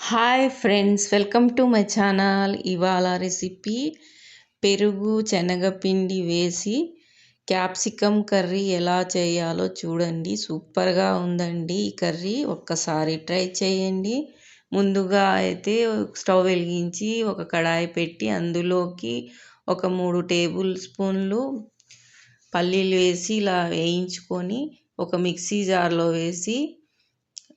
Hi friends welcome to my channel ఇవాళ recipe పెరుగు శనగపిండి వేసి క్యాప్సికమ్ కర్రీ ఎలా చేయాలో చూడండి. సూపర్గా ఉందండి ఈ కర్రీ. ఒక్కసారి ట్రై చేయండి. ముందుగా అయితే స్టవ్ వెలిగించి ఒక కడాయి పెట్టి అందులోకి ఒక మూడు టేబుల్ స్పూన్లు పల్లీలు వేసి ఇలా వేయించుకొని ఒక మిక్సీ జార్లో వేసి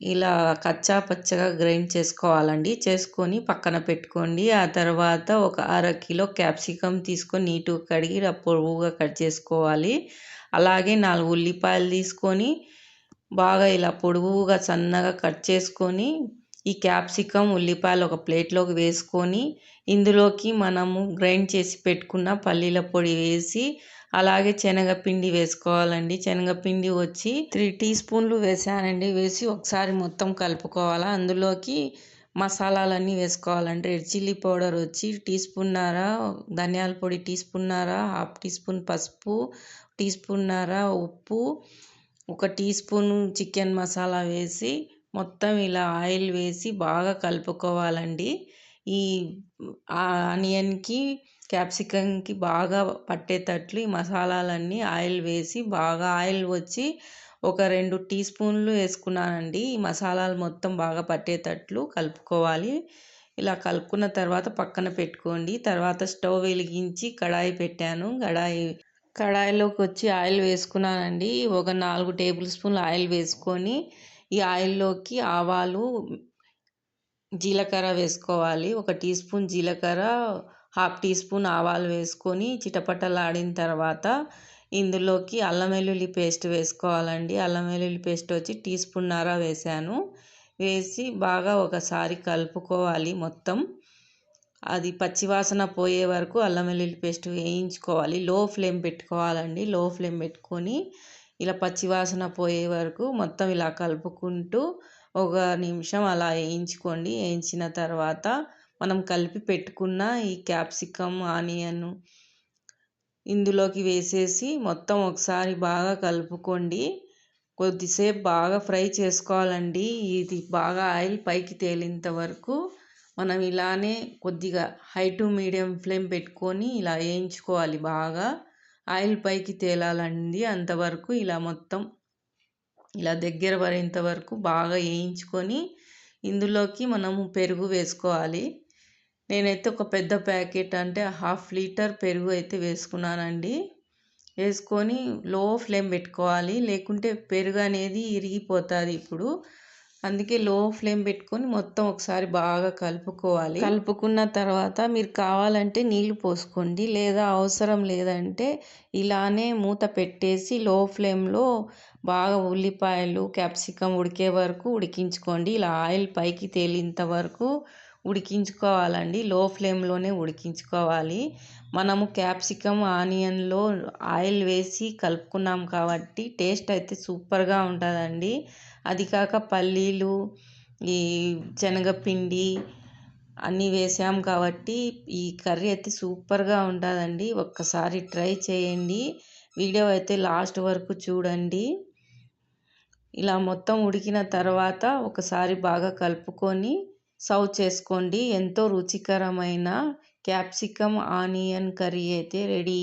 ఇలా కచ్చా పచ్చగా గ్రైండ్ చేసుకోవాలండి. చేసుకొని పక్కన పెట్టుకోండి. ఆ తర్వాత ఒక అర కిలో క్యాప్సికమ్ తీసుకొని నీటుగా కడిగి పొడవుగా కట్ చేసుకోవాలి. అలాగే నాలుగు ఉల్లిపాయలు తీసుకొని బాగా ఇలా పొడవుగా సన్నగా కట్ చేసుకొని ఈ క్యాప్సికమ్ ఉల్లిపాయలు ఒక ప్లేట్లోకి వేసుకొని ఇందులోకి మనము గ్రైండ్ చేసి పెట్టుకున్న పల్లీల పొడి వేసి అలాగే శనగపిండి వేసుకోవాలండి. శనగపిండి వచ్చి త్రీ టీ స్పూన్లు వేసానండి. వేసి ఒకసారి మొత్తం కలుపుకోవాలి. అందులోకి మసాలాలన్నీ వేసుకోవాలండి. రెడ్ చిల్లీ పౌడర్ వచ్చి టీ స్పూన్నర ధనియాల పొడి టీ స్పూన్నర హాఫ్ టీ స్పూన్ పసుపు టీ స్పూన్నర ఉప్పు ఒక టీ స్పూన్ చికెన్ మసాలా వేసి మొత్తం ఇలా ఆయిల్ వేసి బాగా కలుపుకోవాలండి. ఈ ఆనియన్కి క్యాప్సికంకి బాగా పట్టేటట్లు ఈ మసాలాలన్నీ ఆయిల్ వేసి బాగా ఆయిల్ వచ్చి ఒక రెండు టీ స్పూన్లు వేసుకున్నానండి. ఈ మసాలాలు మొత్తం బాగా పట్టేటట్లు కలుపుకోవాలి. ఇలా కలుపుకున్న తర్వాత పక్కన పెట్టుకోండి. తర్వాత స్టవ్ వెలిగించి కడాయి పెట్టాను. కడాయి కడాయిలోకి వచ్చి ఆయిల్ వేసుకున్నానండి. ఒక నాలుగు టేబుల్ స్పూన్లు ఆయిల్ వేసుకొని ఈ ఆయిల్లోకి ఆవాలు జీలకర్ర వేసుకోవాలి. ఒక టీ స్పూన్ జీలకర్ర హాఫ్ టీ స్పూన్ ఆవాలు వేసుకొని చిటపటలాడిన తర్వాత ఇందులోకి అల్లం వెల్లుల్లి పేస్ట్ వేసుకోవాలండి. అల్లం వెల్లుల్లి పేస్ట్ వచ్చి టీ స్పూన్నర వేసాను. వేసి బాగా ఒకసారి కలుపుకోవాలి మొత్తం. అది పచ్చివాసన పోయే వరకు అల్లం వెల్లుల్లి పేస్ట్ వేయించుకోవాలి. లో ఫ్లేమ్ పెట్టుకోవాలండి. లో ఫ్లేమ్ పెట్టుకొని ఇలా పచ్చివాసన పోయే వరకు మొత్తం ఇలా కలుపుకుంటూ ఒక నిమిషం అలా వేయించుకోండి. వేయించిన తర్వాత మనం కలిపి పెట్టుకున్న ఈ క్యాప్సికమ్ ఆనియన్ ఇందులోకి వేసేసి మొత్తం ఒకసారి బాగా కలుపుకోండి. కొద్దిసేపు బాగా ఫ్రై చేసుకోవాలండి. ఇది బాగా ఆయిల్ పైకి తేలినంత వరకు మనం ఇలానే కొద్దిగా హై టు మీడియం ఫ్లేమ్ పెట్టుకొని ఇలా వేయించుకోవాలి బాగా. ఆయిల్ పైకి తేలాలండి. అంతవరకు ఇలా మొత్తం ఇలా దగ్గర పడేంత వరకు బాగా వేయించుకొని ఇందులోకి మనము పెరుగు వేసుకోవాలి. నేనైతే ఒక పెద్ద ప్యాకెట్ అంటే హాఫ్ లీటర్ పెరుగు అయితే వేసుకున్నానండి. వేసుకొని లో ఫ్లేమ్ పెట్టుకోవాలి. లేకుంటే పెరుగు అనేది ఇరిగిపోతుంది ఇప్పుడు. అందుకే లో ఫ్లేమ్ పెట్టుకొని మొత్తం ఒకసారి బాగా కలుపుకోవాలి. కలుపుకున్న తర్వాత మీరు కావాలంటే నీళ్ళు పోసుకోండి. లేదా అవసరం లేదంటే ఇలానే మూత పెట్టేసి లో ఫ్లేమ్లో బాగా ఉల్లిపాయలు క్యాప్సికమ్ ఉడికే వరకు ఉడికించుకోండి. ఇలా ఆయిల్ పైకి తేలేంత వరకు ఉడికించుకోవాలండి. లో ఫ్లేమ్లోనే ఉడికించుకోవాలి. మనము క్యాప్సికమ్ ఆనియన్లో ఆయిల్ వేసి కలుపుకున్నాం కాబట్టి టేస్ట్ అయితే సూపర్గా ఉంటుందండి. అది కాక పల్లీలు ఈ శనగపిండి అన్నీ వేసాం కాబట్టి ఈ కర్రీ అయితే సూపర్గా ఉంటుందండి ఒక్కసారి ట్రై చేయండి. వీడియో అయితే లాస్ట్ వరకు చూడండి. ఇలా మొత్తం ఉడికిన తర్వాత ఒకసారి బాగా కలుపుకొని సర్వ్ చేసుకోండి. ఎంతో రుచికరమైన క్యాప్సికమ్ ఆనియన్ కర్రీ అయితే రెడీ.